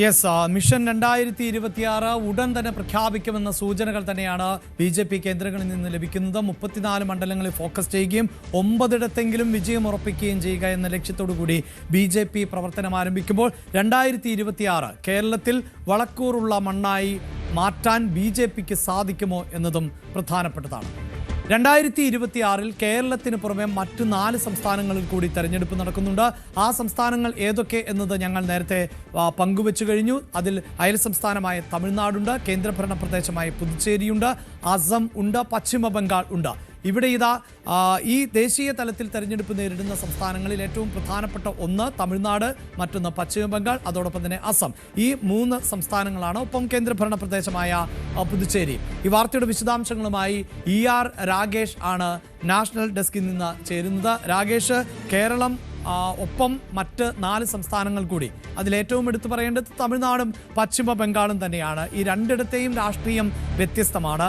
Yes mission രണ്ടായിരത്തി ഇരുപത്തിയാറ് ഉടൻ തന്നെ പ്രഖ്യാപിക്കുമെന്ന സൂചനകൾ തന്നെയാണ് ബി ജെ പി കേന്ദ്രങ്ങളിൽ നിന്ന് ലഭിക്കുന്നത്. മുപ്പത്തിനാല് മണ്ഡലങ്ങളിൽ ഫോക്കസ് ചെയ്യുകയും ഒമ്പതിടത്തെങ്കിലും വിജയം ഉറപ്പിക്കുകയും ചെയ്യുക എന്ന ലക്ഷ്യത്തോടു കൂടി ബി ജെ പി പ്രവർത്തനം ആരംഭിക്കുമ്പോൾ രണ്ടായിരത്തി ഇരുപത്തിയാറ് കേരളത്തിൽ വളക്കൂറുള്ള മണ്ണായി മാറ്റാൻ ബി ജെ പിക്ക് സാധിക്കുമോ എന്നതും പ്രധാനപ്പെട്ടതാണ്. രണ്ടായിരത്തി ഇരുപത്തി ആറിൽ കേരളത്തിന് പുറമെ മറ്റു നാല് സംസ്ഥാനങ്ങളിൽ കൂടി തെരഞ്ഞെടുപ്പ് നടക്കുന്നുണ്ട്. ആ സംസ്ഥാനങ്ങൾ ഏതൊക്കെ എന്നത് ഞങ്ങൾ നേരത്തെ പങ്കുവച്ചു കഴിഞ്ഞു. അതിൽ അയൽ സംസ്ഥാനമായ തമിഴ്നാടുണ്ട് കേന്ദ്രഭരണ പ്രദേശമായ പുതുച്ചേരിയുണ്ട് അസം ഉണ്ട് പശ്ചിമ ബംഗാൾ ഉണ്ട്. ഇവിടെ ഇതാ ഈ ദേശീയ തലത്തിൽ തെരഞ്ഞെടുപ്പ് നേരിടുന്ന സംസ്ഥാനങ്ങളിൽ ഏറ്റവും പ്രധാനപ്പെട്ട ഒന്ന് തമിഴ്നാട് മറ്റൊന്ന് പശ്ചിമ ബംഗാൾ അതോടൊപ്പം തന്നെ അസം. ഈ മൂന്ന് സംസ്ഥാനങ്ങളാണ് ഒപ്പം കേന്ദ്രഭരണ പ്രദേശമായ പുതുച്ചേരി. ഈ വാർത്തയുടെ വിശദാംശങ്ങളുമായി ഇ ആർ രാഗേഷ് ആണ് നാഷണൽ ഡെസ്കിൽ നിന്ന് ചേരുന്നത്. രാഗേഷ് കേരളം ഒപ്പം മറ്റ് നാല് സംസ്ഥാനങ്ങൾ കൂടി. അതിലേറ്റവും എടുത്തു പറയേണ്ടത് തമിഴ്നാടും പശ്ചിമ ബംഗാളും തന്നെയാണ്. ഈ രണ്ടിടത്തെയും രാഷ്ട്രീയം വ്യത്യസ്തമാണ്.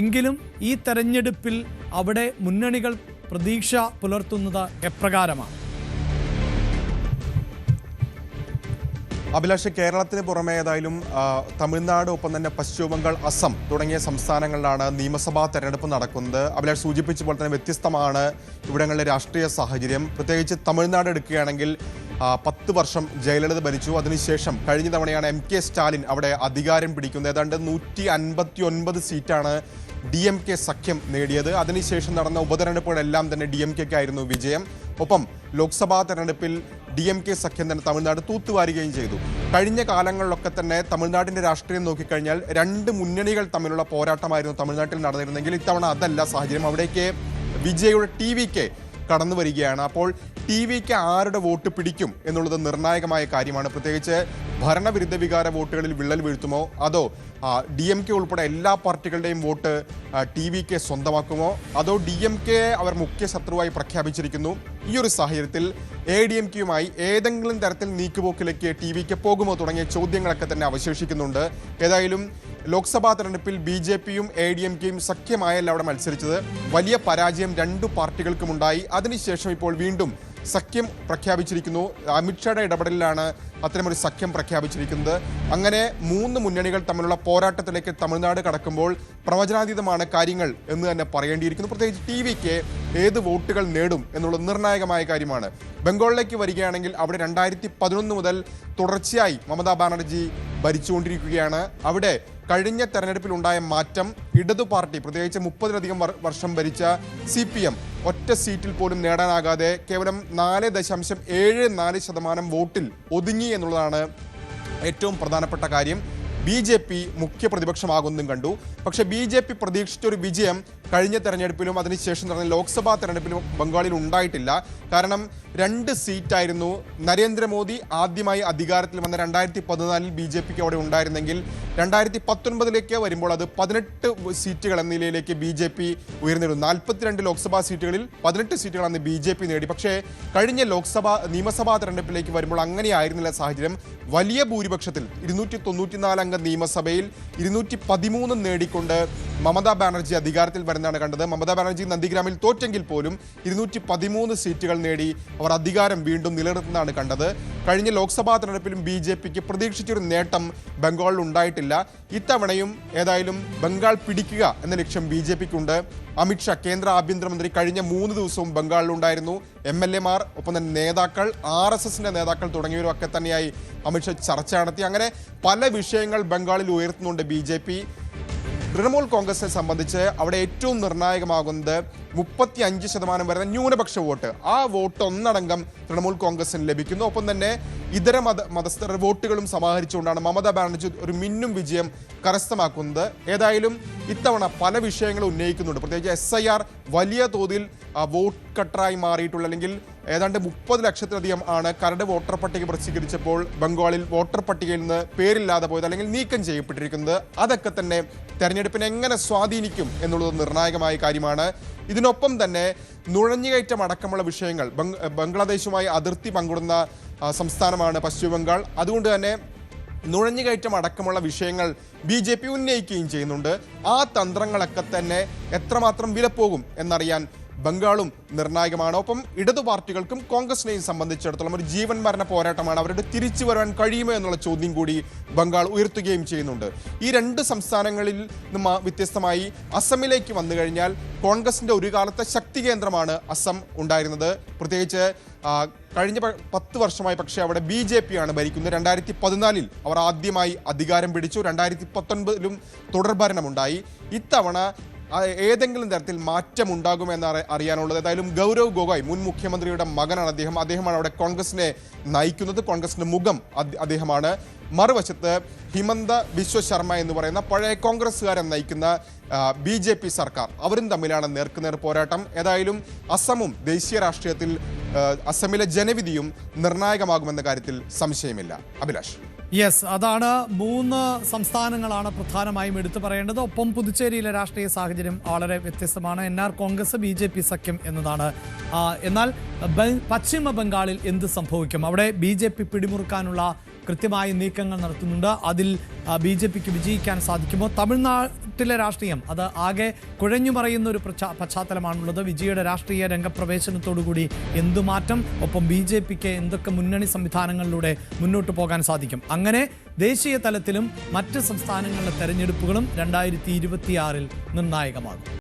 എങ്കിലും ഈ തെരഞ്ഞെടുപ്പിൽ അവിടെ മുന്നണികൾ പ്രതീക്ഷ പുലർത്തുന്നത് എപ്രകാരമാണ്? അഭിലാഷ് കേരളത്തിന് പുറമെ ഏതായാലും തമിഴ്നാട് ഒപ്പം തന്നെ പശ്ചിമബംഗാൾ അസം തുടങ്ങിയ സംസ്ഥാനങ്ങളിലാണ് നിയമസഭാ തെരഞ്ഞെടുപ്പ് നടക്കുന്നത്. അഭിലാഷ് സൂചിപ്പിച്ച പോലെ തന്നെ വ്യത്യസ്തമാണ് ഇവിടങ്ങളിലെ രാഷ്ട്രീയ സാഹചര്യം. പ്രത്യേകിച്ച് തമിഴ്നാട് എടുക്കുകയാണെങ്കിൽ പത്ത് വർഷം ജയലളിത ഭരിച്ചു അതിനുശേഷം കഴിഞ്ഞ തവണയാണ് എം കെ സ്റ്റാലിൻ അവിടെ അധികാരം പിടിക്കുന്നത്. ഏതാണ്ട് നൂറ്റി അൻപത്തി ഒൻപത് സീറ്റാണ് ഡി എം കെ സഖ്യം നേടിയത്. അതിനുശേഷം നടന്ന ഉപതെരഞ്ഞെടുപ്പുകളെല്ലാം തന്നെ ഡി എം കെക്കായിരുന്നു വിജയം. ഒപ്പം ലോക്സഭാ തെരഞ്ഞെടുപ്പിൽ ഡി എം കെ സഖ്യം തന്നെ തമിഴ്നാട് തൂത്തുവാരുകയും ചെയ്തു. കഴിഞ്ഞ കാലങ്ങളിലൊക്കെ തന്നെ തമിഴ്നാടിന്റെ രാഷ്ട്രീയം നോക്കിക്കഴിഞ്ഞാൽ രണ്ട് മുന്നണികൾ തമ്മിലുള്ള പോരാട്ടമായിരുന്നു തമിഴ്നാട്ടിൽ നടന്നിരുന്നെങ്കിൽ ഇത്തവണ അതല്ല സാഹചര്യം. അവിടേക്ക് വിജയുടെ ടി വിക്ക് കടന്നു വരികയാണ് അപ്പോൾ ടി വിക്ക് ആരുടെ വോട്ട് പിടിക്കും എന്നുള്ളത് നിർണായകമായ കാര്യമാണ്. പ്രത്യേകിച്ച് ഭരണവിരുദ്ധ വികാര വോട്ടുകളിൽ വിള്ളൽ വീഴ്ത്തുമോ? അതോ ഡി എം കെ ഉൾപ്പെടെ എല്ലാ പാർട്ടികളുടെയും വോട്ട് ടി വി കെ സ്വന്തമാക്കുമോ? അതോ ഡി എം കെ അവർ മുഖ്യ ശത്രുവായി പ്രഖ്യാപിച്ചിരിക്കുന്നു? ഈ ഒരു സാഹചര്യത്തിൽ എ ഡി എം കെയുമായി ഏതെങ്കിലും തരത്തിൽ നീക്കുപോക്കിലേക്ക് ടി വിക്ക് പോകുമോ തുടങ്ങിയ ചോദ്യങ്ങളൊക്കെ തന്നെ അവശേഷിക്കുന്നുണ്ട്. ഏതായാലും ലോക്സഭാ തെരഞ്ഞെടുപ്പിൽ ബി ജെ പിയും എ ഡി എം കെയും സഖ്യമായല്ല അവിടെ മത്സരിച്ചത്. വലിയ പരാജയം രണ്ടു പാർട്ടികൾക്കുമുണ്ടായി അതിനുശേഷം ഇപ്പോൾ വീണ്ടും സഖ്യം പ്രഖ്യാപിച്ചിരിക്കുന്നു. അമിത്ഷായുടെ ഇടപെടലിലാണ് അത്തരമൊരു സഖ്യം പ്രഖ്യാപിച്ചിരിക്കുന്നത്. അങ്ങനെ മൂന്ന് മുന്നണികൾ തമ്മിലുള്ള പോരാട്ടത്തിലേക്ക് തമിഴ്നാട് കടക്കുമ്പോൾ പ്രവചനാതീതമാണ് കാര്യങ്ങൾ എന്ന് തന്നെ പറയേണ്ടിയിരിക്കുന്നു. പ്രത്യേകിച്ച് ടി വിക്ക് ഏത് വോട്ടുകൾ നേടും എന്നുള്ള നിർണായകമായ കാര്യമാണ്. ബംഗാളിലേക്ക് വരികയാണെങ്കിൽ അവിടെ രണ്ടായിരത്തി പതിനൊന്ന് മുതൽ തുടർച്ചയായി മമതാ ബാനർജി ഭരിച്ചുകൊണ്ടിരിക്കുകയാണ്. അവിടെ കഴിഞ്ഞ തെരഞ്ഞെടുപ്പിൽ ഉണ്ടായ മാറ്റം ഇടതു പാർട്ടി പ്രത്യേകിച്ച് മുപ്പതിലധികം വർ- വർഷം ഭരിച്ച സി പി എം ഒറ്റ സീറ്റിൽ പോലും നേടാനാകാതെ കേവലം നാല് ദശാംശം ഏഴ് നാല് ശതമാനം വോട്ടിൽ ഒതുങ്ങി എന്നുള്ളതാണ് ഏറ്റവും പ്രധാനപ്പെട്ട കാര്യം. ബി ജെ പി മുഖ്യ പ്രതിപക്ഷമാകുന്നതും കണ്ടു. പക്ഷേ ബി ജെ പി പ്രതീക്ഷിച്ച ഒരു വിജയം കഴിഞ്ഞ തെരഞ്ഞെടുപ്പിലും അതിനുശേഷം നടന്ന ലോക്സഭാ തെരഞ്ഞെടുപ്പിലും ബംഗാളിൽ ഉണ്ടായിട്ടില്ല. കാരണം രണ്ട് സീറ്റായിരുന്നു നരേന്ദ്രമോദി ആദ്യമായി അധികാരത്തിൽ വന്ന രണ്ടായിരത്തി പതിനാലിൽ ബി ജെ പിക്ക് അവിടെ ഉണ്ടായിരുന്നെങ്കിൽ രണ്ടായിരത്തി പത്തൊൻപതിലേക്ക് വരുമ്പോൾ അത് പതിനെട്ട് സീറ്റുകൾ എന്ന നിലയിലേക്ക് ബി ജെ പി ഉയർന്നിരുന്നു. നാൽപ്പത്തിരണ്ട് ലോക്സഭാ സീറ്റുകളിൽ പതിനെട്ട് സീറ്റുകൾ അന്ന് ബി ജെ പി നേടി. പക്ഷേ കഴിഞ്ഞ ലോക്സഭാ നിയമസഭാ തെരഞ്ഞെടുപ്പിലേക്ക് വരുമ്പോൾ അങ്ങനെയായിരുന്നില്ല സാഹചര്യം. വലിയ ഭൂരിപക്ഷത്തിൽ ഇരുന്നൂറ്റി തൊണ്ണൂറ്റിനാല് അംഗ നിയമസഭയിൽ ഇരുന്നൂറ്റി പതിമൂന്ന് നേടിക്കൊണ്ട് മമതാ ബാനർജി അധികാരത്തിൽ വരുന്നതാണ് കണ്ടത്. മമതാ ബാനർജി നന്ദിഗ്രാമിൽ തോറ്റെങ്കിൽ പോലും ഇരുന്നൂറ്റി പതിമൂന്ന് സീറ്റുകൾ നേടി അവർ അധികാരം വീണ്ടും നിലനിർത്തുന്നതാണ് കണ്ടത്. കഴിഞ്ഞ ലോക്സഭാ തെരഞ്ഞെടുപ്പിലും ബി ജെ പിക്ക് പ്രതീക്ഷിച്ചൊരു നേട്ടം ബംഗാളിൽ ഉണ്ടായിട്ടില്ല. ഇത്തവണയും ഏതായാലും ബംഗാൾ പിടിക്കുക എന്ന ലക്ഷ്യം ബി ജെ പിക്കുണ്ട്. അമിത്ഷാ കേന്ദ്ര ആഭ്യന്തരമന്ത്രി കഴിഞ്ഞ മൂന്ന് ദിവസവും ബംഗാളിലുണ്ടായിരുന്നു എം എൽ എമാർ ഒപ്പം തന്നെ നേതാക്കൾ ആർ എസ് എസിന്റെ നേതാക്കൾ തുടങ്ങിയവരും ഒക്കെ തന്നെയായി അമിത്ഷാ ചർച്ച നടത്തി. അങ്ങനെ പല വിഷയങ്ങൾ ബംഗാളിൽ ഉയർത്തുന്നുണ്ട് ബി ജെ പി. തൃണമൂൽ കോൺഗ്രസിനെ സംബന്ധിച്ച് അവിടെ ഏറ്റവും നിർണായകമാകുന്നത് മുപ്പത്തി അഞ്ച് ശതമാനം വരുന്ന ന്യൂനപക്ഷ വോട്ട്. ആ വോട്ട് ഒന്നടങ്കം തൃണമൂൽ കോൺഗ്രസിന് ലഭിക്കുന്നു. ഒപ്പം തന്നെ ഇതര മത മതസ്ഥർ വോട്ടുകളും സമാഹരിച്ചുകൊണ്ടാണ് മമതാ ബാനർജി ഒരു മിന്നും വിജയം കരസ്ഥമാക്കുന്നത്. ഏതായാലും ഇത്തവണ പല വിഷയങ്ങളും ഉന്നയിക്കുന്നുണ്ട്. പ്രത്യേകിച്ച് എസ് ഐ ആർ വലിയ തോതിൽ വോട്ട് കട്ടറായി മാറിയിട്ടുള്ള അല്ലെങ്കിൽ ഏതാണ്ട് മുപ്പത് ലക്ഷത്തിലധികം ആണ് കരട് വോട്ടർ പട്ടിക പ്രസിദ്ധീകരിച്ചപ്പോൾ ബംഗാളിൽ വോട്ടർ പട്ടികയിൽ നിന്ന് പേരില്ലാതെ പോയത് അല്ലെങ്കിൽ നീക്കം ചെയ്യപ്പെട്ടിരിക്കുന്നത്. അതൊക്കെ തന്നെ തെരഞ്ഞെടുപ്പിനെ എങ്ങനെ സ്വാധീനിക്കും എന്നുള്ളത് നിർണായകമായ കാര്യമാണ്. ഇതിനൊപ്പം തന്നെ നുഴഞ്ഞുകയറ്റം അടക്കമുള്ള വിഷയങ്ങൾ ബംഗ്ലാദേശുമായി അതിർത്തി പങ്കിടുന്ന സംസ്ഥാനമാണ് പശ്ചിമ ബംഗാൾ. അതുകൊണ്ട് തന്നെ നുഴഞ്ഞുകയറ്റം അടക്കമുള്ള വിഷയങ്ങൾ ബി ജെ പി ഉന്നയിക്കുകയും ചെയ്യുന്നുണ്ട്. ആ തന്ത്രങ്ങളൊക്കെ തന്നെ എത്രമാത്രം വിലപ്പോകും എന്നറിയാൻ ബംഗാളും നിർണായകമാണ്. ഒപ്പം ഇടതു പാർട്ടികൾക്കും കോൺഗ്രസിനെയും സംബന്ധിച്ചിടത്തോളം ഒരു ജീവൻ മരണ പോരാട്ടമാണ് അവരുടെ തിരിച്ചു വരാൻ കഴിയുമോ എന്നുള്ള ചോദ്യം കൂടി ബംഗാൾ ഉയർത്തുകയും ചെയ്യുന്നുണ്ട്. ഈ രണ്ട് സംസ്ഥാനങ്ങളിൽ നിന്ന് വ്യത്യസ്തമായി അസമിലേക്ക് വന്നു കഴിഞ്ഞാൽ കോൺഗ്രസിന്റെ ഒരു കാലത്തെ ശക്തി കേന്ദ്രമാണ് അസം ഉണ്ടായിരുന്നത്. പ്രത്യേകിച്ച് കഴിഞ്ഞ പത്ത് വർഷമായി പക്ഷേ അവിടെ ബി ജെ പി ആണ് ഭരിക്കുന്നത്. രണ്ടായിരത്തി പതിനാലിൽ അവർ ആദ്യമായി അധികാരം പിടിച്ചു. രണ്ടായിരത്തി പത്തൊൻപതിലും തുടർഭരണമുണ്ടായി ഇത്തവണ ഏതെങ്കിലും തരത്തിൽ മാറ്റം ഉണ്ടാകുമെന്ന് അറി- അറിയാനുള്ളത്. ഏതായാലും ഗൗരവ് ഗൊഗോയ് മുൻ മുഖ്യമന്ത്രിയുടെ മകനാണ് അദ്ദേഹം. അദ്ദേഹമാണ് അവിടെ കോൺഗ്രസിനെ നയിക്കുന്നത്. കോൺഗ്രസിന്റെ മുഖം അദ്ദേഹമാണ്. മറുവശത്ത് ഹിമന്ത ബിശ്വ ശർമ്മ എന്ന് പറയുന്ന പഴയ കോൺഗ്രസ്സുകാരെ നയിക്കുന്ന ബി ജെ പി സർക്കാർ. അവരും തമ്മിലാണ് നേർക്കുനേർ പോരാട്ടം. ഏതായാലും അസമും ദേശീയ രാഷ്ട്രീയത്തിൽ അസമിലെ ജനവിധിയും നിർണായകമാകുമെന്ന കാര്യത്തിൽ സംശയമില്ല. അഭിലാഷ്. യെസ് അതാണ് മൂന്ന് സംസ്ഥാനങ്ങളാണ് പ്രധാനമായും എടുത്തു പറയേണ്ടത്. ഒപ്പം പുതുച്ചേരിയിലെ രാഷ്ട്രീയ സാഹചര്യം വളരെ വ്യത്യസ്തമാണ്. N R Congress B J P സഖ്യം എന്നതാണ്. എന്നാൽ പശ്ചിമ ബംഗാളിൽ എന്ത് സംഭവിക്കും? അവിടെ ബി ജെ പി പിടിമുറുക്കാനുള്ള കൃത്യമായ നീക്കങ്ങൾ നടത്തുന്നുണ്ട്. അതിൽ ബി ജെ പിക്ക് വിജയിക്കാൻ സാധിക്കുമോ? തമിഴ്നാട്ടിലെ രാഷ്ട്രീയം അത് ആകെ കുഴഞ്ഞു മറയുന്ന ഒരു പശ്ചാത്തലമാണുള്ളത്. വിജയുടെ രാഷ്ട്രീയ രംഗപ്രവേശനത്തോടുകൂടി എന്തു മാറ്റം? ഒപ്പം ബി ജെ പിക്ക് എന്തൊക്കെ മുന്നണി സംവിധാനങ്ങളിലൂടെ മുന്നോട്ട് പോകാൻ സാധിക്കും? അങ്ങനെ ദേശീയ തലത്തിലും മറ്റ് സംസ്ഥാനങ്ങളിലെ തെരഞ്ഞെടുപ്പുകളും രണ്ടായിരത്തി ഇരുപത്തിയാറിൽ നിർണായകമാകും.